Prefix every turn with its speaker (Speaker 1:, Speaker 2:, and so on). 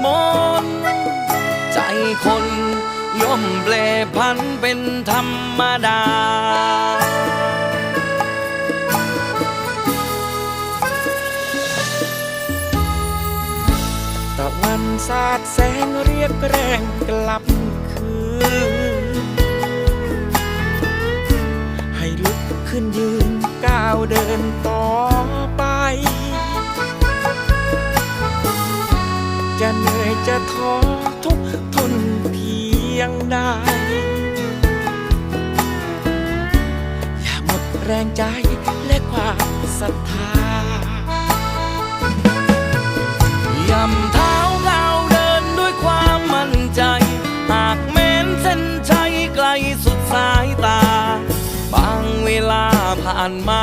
Speaker 1: ดมนใจคนย่อมเปลพันเป็นธรรมดา
Speaker 2: ตะวันสาดแสงเรียกแรงกลับคืน ให้ลุกขึ้นยืนก้าวเดินต่อ จะเหนื่อยจะท้อทุกทนเพียงใดอย่าหมดแรงใจและความศรัทธา
Speaker 1: ยำเท้าก้าเดินด้วยความมั่นใจ หากแม้นเส้นชัยไกลสุดสายตา บางเวลาผ่านมา